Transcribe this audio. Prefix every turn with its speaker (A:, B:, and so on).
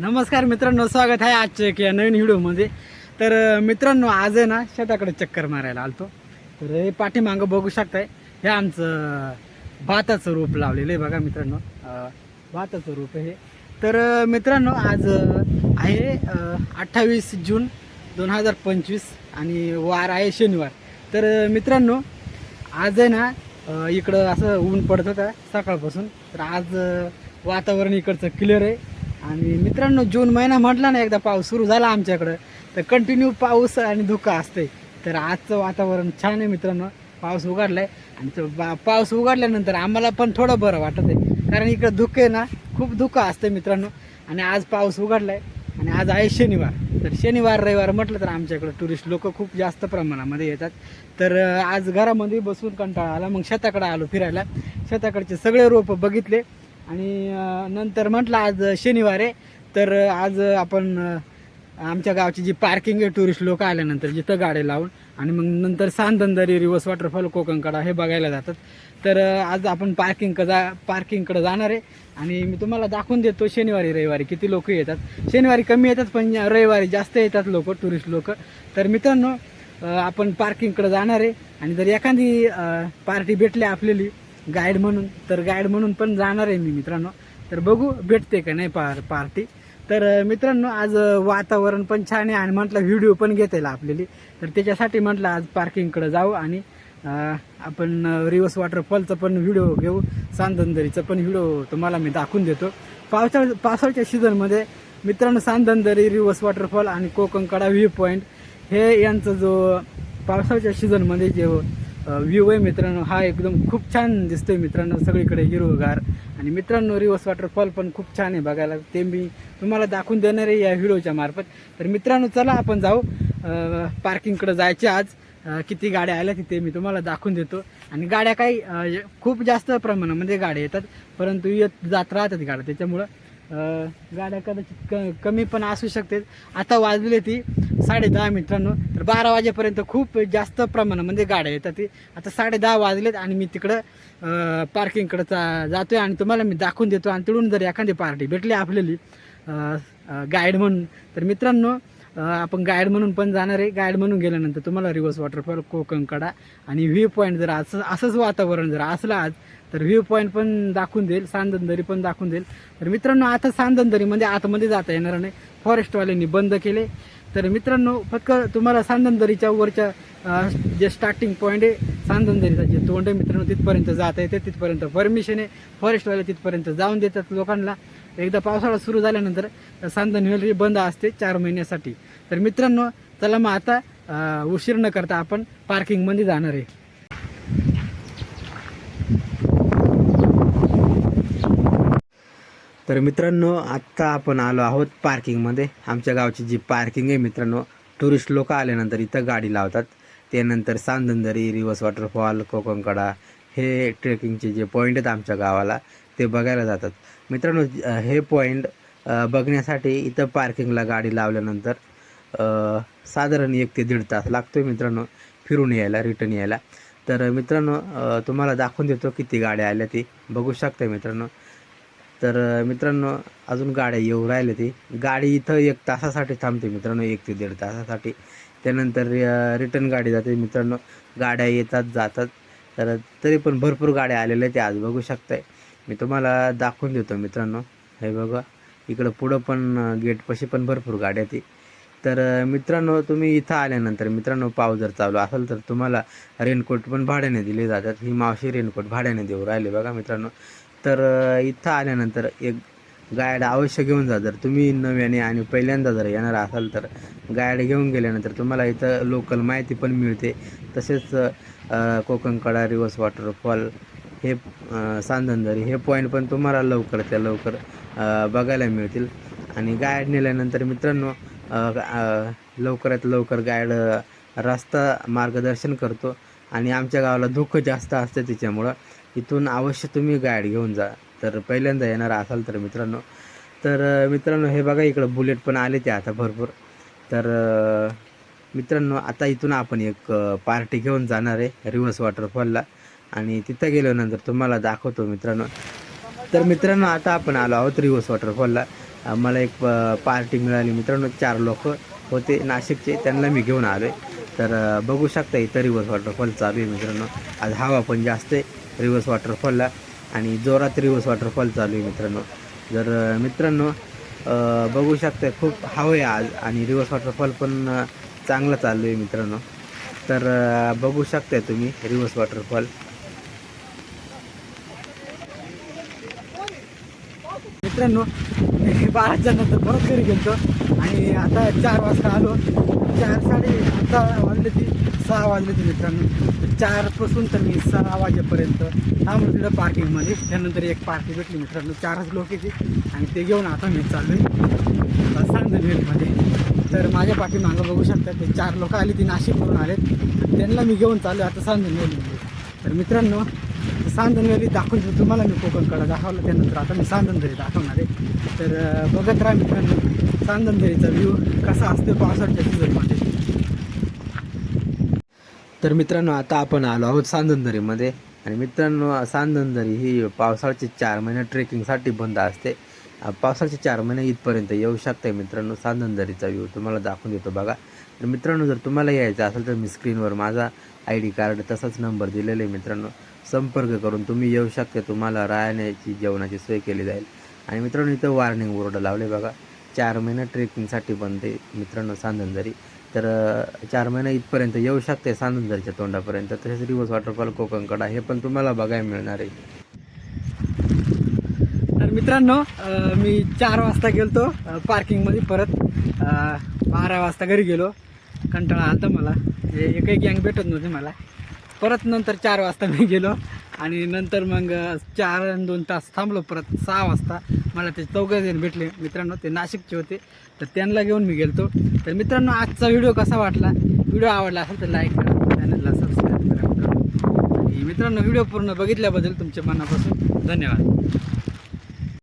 A: नमस्कार मित्रांनो स्वागत आहे आजच्या एक या नवीन व्हिडिओमध्ये. तर मित्रांनो आज आहे ना शेताकडे चक्कर मारायला आलतो. तर हे पाठीमागं बघू शकताय हे आमचं भाताचं रोप लावलेलं आहे बघा मित्रांनो. भाताचं रोप हे. तर मित्रांनो आज आहे अठ्ठावीस जून दोन हजार पंचवीस आणि वार आहे शनिवार. तर मित्रांनो आज आहे ना इकडं असं ऊन पडत होतं सकाळपासून. तर आज वातावरण इकडचं क्लिअर आहे. आणि मित्रांनो जून महिना म्हटला ना एकदा पाऊस सुरू झाला आमच्याकडं तर कंटिन्यू पाऊस आणि धुकं असते. तर आजचं वातावरण छान आहे मित्रांनो. पाऊस उघडलाय आणि तो बा- पाऊस उघडल्यानंतर आम्हाला पण थोडं बरं वाटत आहे कारण इकडं धुकं आहे ना खूप धुकं असतं मित्रांनो. आणि आज पाऊस उघडलाय आणि आज आहे शनिवार. तर शनिवार रविवार म्हटलं तर आमच्याकडं टुरिस्ट लोक खूप जास्त प्रमाणामध्ये येतात. तर आज घरामध्ये बसून कंटाळा आला मग शेताकडे आलो फिरायला. शेताकडचे सगळे रोपं बघितले. आणि नंतर म्हटलं आज शनिवार आहे तर आज आपण आमच्या गावची जी पार्किंग आहे टुरिस्ट लोक आल्यानंतर जिथं गाडी लावून आणि मग नंतर सांदंदरी रिवर्स वॉटरफॉल कोकणकडा हे बघायला जातात. तर आज आपण पार्किंग जा पार्किंगकडं जाणार आहे आणि मी तुम्हाला दाखवून देतो शनिवारी रविवारी किती लोक येतात. शनिवारी कमी येतात पण रविवारी जास्त येतात लोक टुरिस्ट लोक. तर मित्रांनो आपण पार्किंगकडं जाणार आहे आणि जर एखादी पार्टी भेटली आपल्याली गाईड म्हणून तर गाईड म्हणून पण जाणार आहे मी मित्रांनो. तर बघू भेटते का नाही पार पार्टी. तर मित्रांनो आज वातावरण पण छान आहे आणि म्हटलं व्हिडिओ पण घेता येईल आपल्याला. तर त्याच्यासाठी म्हटलं आज पार्किंगकडे जाऊ आणि आपण रिवर्स वॉटरफॉलचा पण व्हिडिओ घेऊ. सांदंदरीचा पण व्हिडिओ तुम्हाला मी दाखवून देतो. पावसाळ्या पावसाळ्याच्या सीझनमध्ये मित्रांनो सांदंदरी रिवर्स वॉटरफॉल आणि कोकणकडा व्ह्यू पॉईंट हे यांचं जो पावसाळ्याच्या सीझनमध्ये जे व्ह्यू आहे मित्रांनो हा एकदम खूप छान दिसतोय मित्रांनो सगळीकडे हिरवगार. आणि मित्रांनो रिवर्स वॉटरफॉल पण खूप छान आहे बघायला. ते मी तुम्हाला दाखवून देणार आहे या व्हिडिओच्या मार्फत. तर मित्रांनो चला आपण जाऊ. पार्किंगकडे जायचे आज. किती गाड्या आल्या तिथे मी तुम्हाला दाखवून देतो. आणि गाड्या काही खूप जास्त प्रमाणामध्ये गाड्या येतात परंतु येत जात राहतात गाड्या. त्याच्यामुळं गाड्या कदाचित क कमी पण असू शकते आता वाजले ती साडे दहा मित्रांनो तर बारा वाजेपर्यंत खूप जास्त प्रमाणामध्ये म्हणजे गाड्या येतात ती. आता साडे दहा वाजलेत आणि मी तिकडं पार्किंगकडं चा जातोय आणि तुम्हाला मी दाखवून देतो आणि तिकडून जर एखादी पार्टी भेटली आपल्याली गाईड म्हणून. तर मित्रांनो आपण गाईड म्हणून पण जाणार आहे. गाईड म्हणून गेल्यानंतर तुम्हाला रिव्हर्स वॉटरफॉल कोकणकडा आणि व्ह्यू पॉईंट जर असं असंच वातावरण जर असलं आज तर व्ह्यू पॉईंट पण दाखवून देईल सांदनदरी पण दाखवून देईल. तर मित्रांनो आता सांदनदरीमध्ये म्हणजे आतमध्ये जाता येणार नाही. फॉरेस्टवाल्यांनी बंद केले. तर मित्रांनो फक्त तुम्हाला सांदनदरीच्या वरच्या जे स्टार्टिंग पॉईंट आहे सांदनदरीचा जे तोंड आहे मित्रांनो तिथपर्यंत जाता येते. तिथपर्यंत परमिशन आहे. फॉरेस्टवाले तिथपर्यंत जाऊन देतात लोकांना. एकदा पावसाळा सुरू झाल्यानंतर सांदन व्हॅली बंद असते चार महिन्यासाठी. तर मित्रांनो चला मग आता उशीर न करता आपण पार्किंगमध्ये जाणार आहे. तर मित्रांनो आत्ता आपण आलो आहोत पार्किंगमध्ये. आमच्या गावची जी पार्किंग आहे मित्रांनो टुरिस्ट लोक आल्यानंतर इथं गाडी लावतात. त्यानंतर सांदंदरी रिवर्स वॉटरफॉल कोकणकडा हे ट्रेकिंगचे जे पॉईंट आहेत आमच्या गावाला ते बघायला जातात. मित्रांनो हे पॉईंट बघण्यासाठी इथं पार्किंगला गाडी लावल्यानंतर साधारण एक ते दीड तास लागतो आहे मित्रांनो फिरून यायला रिटर्न यायला. तर मित्रांनो तुम्हाला दाखवून देतो किती गाड्या आल्या ती. बघू शकता मित्रांनो. तर मित्रांनो अजून गाड्या येऊ राहिल्या ती. गाडी इथं एक तासासाठी थांबते मित्रांनो एक ते दीड तासासाठी. त्यानंतर रिटर्न गाडी जाते मित्रांनो. गाड्या येतात जातात. तर तरी पण भरपूर गाड्या आलेल्या त्या आज बघू शकताय. मी तुम्हाला दाखवून देतो मित्रांनो. हे बघा इकडं पुढं पण गेटपाशी पण भरपूर गाड्या ती. तर मित्रांनो तुम्ही इथं आल्यानंतर मित्रांनो पाऊस जर चालू असेल तर तुम्हाला रेनकोट पण भाड्याने दिले जातात. ही मावशी रेनकोट भाड्याने देऊ राहिले बघा मित्रांनो. तर इथं आल्यानंतर एक गाईड अवश्य घेऊन जा. जर तुम्ही नव्याने आणि पहिल्यांदा जर येणार असाल तर गाईड घेऊन गेल्यानंतर तुम्हाला इथं लोकल माहिती पण मिळते. तसेच कोकण कोकणकडा रिवर्स वॉटरफॉल हे सांधनदरी सांदनदरी हे पॉईंट पण तुम्हाला लवकर त्या लवकर बघायला मिळतील. आणि गाईड नेल्यानंतर मित्रांनो लवकरात लवकर गाईड रस्ता मार्गदर्शन करतो. आणि आमच्या गावाला धुकं जास्त असतं त्याच्यामुळं इथून अवश्य तुम्ही गाईड घेऊन जा. तर पहिल्यांदा येणार असाल तर मित्रांनो. तर मित्रांनो हे बघा इकडं बुलेट पण आले ते आता भरपूर. तर मित्रांनो आता इथून आपण एक पार्टी घेऊन जाणार आहे रिव्हर्स वॉटरफॉलला. आणि तिथं गेल्यानंतर तुम्हाला दाखवतो मित्रांनो. तर मित्रांनो आता आपण आलो आहोत रिव्हर्स वॉटरफॉलला.
B: मला एक पार्टी मिळाली. मित्रांनो चार लोक होते नाशिकचे त्यांना मी घेऊन आलो तर बघू शकता इथं रिव्हर्स वॉटरफॉल चालू आहे मित्रांनो. आज हवा पण जास्त आहे. रिव्हर्स वॉटरफॉलला आणि जोरात रिव्हर्स वॉटरफॉल चालू आहे मित्रांनो. जर मित्रांनो बघू शकता खूप हवं आहे आज आणि रिव्हर्स वॉटरफॉल पण चांगला चालू आहे मित्रांनो. तर बघू शकताय तुम्ही रिव्हर्स वॉटरफॉल
A: मित्रांनो मी बाराच्या नंतर परत घरी गेलो आणि आता चार वाजता आलो. चार साडे आता वाजले ती. सहा वाजले ते मित्रांनो. चारपासून तर मी सहा वाजेपर्यंत थांबलो तिथं पार्किंगमध्ये त्यानंतर एक पार्टी भेटली मित्रांनो. चारच लोक येते आणि ते घेऊन आता मी चाललो आहे सांगनवेलमध्ये तर माझ्या पाठीमागं बघू शकता ते चार लोक आले ती नाशिकवरून आलेत त्यांना मी घेऊन चाललो आता सांगनवेलीमध्ये तर मित्रांनो सांदनवेली दाखवून देतो. तुम्हाला मी कोकणकडं दाखवलं त्यानंतर आता मी सांदनदरी दाखवणार आहे. तर बघत राहा मित्रांनो सांदनदरीचा व्ह्यू कसा असतो पावसाळ्याच्या सीझनमध्ये
B: तर मित्रांनो आता आपण आलो आहोत सांदनदरीमध्ये. आणि मित्रांनो सांदनदरी ही पावसाळ्याचे चार महिने ट्रेकिंगसाठी बंद असते. पावसाळ्याचे चार महिने इथपर्यंत येऊ शकते मित्रांनो सांदनदरीचा व्ह्यू. तुम्हाला दाखवून देतो बघा. तर मित्रांनो जर तुम्हाला यायचं असेल तर मी स्क्रीनवर माझा आय डी कार्ड तसाच नंबर दिलेला आहे मित्रांनो. संपर्क करून तुम्ही येऊ शकते तुम्हाला राहण्याची जेवणाची सोय केली जाईल. आणि मित्रांनो इथं वॉर्निंग बोर्ड लावले बघा. चार महिने ट्रेकिंगसाठी बंद आहे मित्रांनो सांदनदरी तर चार महिना इथपर्यंत येऊ शकते सांदनदरीच्या तोंडापर्यंत. तसेच रिवर्स वॉटरफॉल कोकणकडा हे पण तुम्हाला बघायला मिळणार आहे.
A: तर मित्रांनो मी चार वाजता गेलतो पार्किंगमध्ये परत बारा वाजता घरी गेलो. कंटाळा आलता मला. हे एकही गँग भेटत नव्हती मला. परत नंतर चार वाजता मी गेलो आणि नंतर मग चार आणि दोन तास थांबलो परत सहा वाजता. मला ते चौघं जण भेटले. मित्रांनो ते नाशिकचे होते. तर त्यांना घेऊन मी गेलतो. तर मित्रांनो आजचा व्हिडिओ कसा वाटला? व्हिडिओ आवडला असेल तर लाईक करा चॅनलला सबस्क्राईब करा. आणि मित्रांनो व्हिडिओ पूर्ण बघितल्याबद्दल तुमच्या मनापासून धन्यवाद.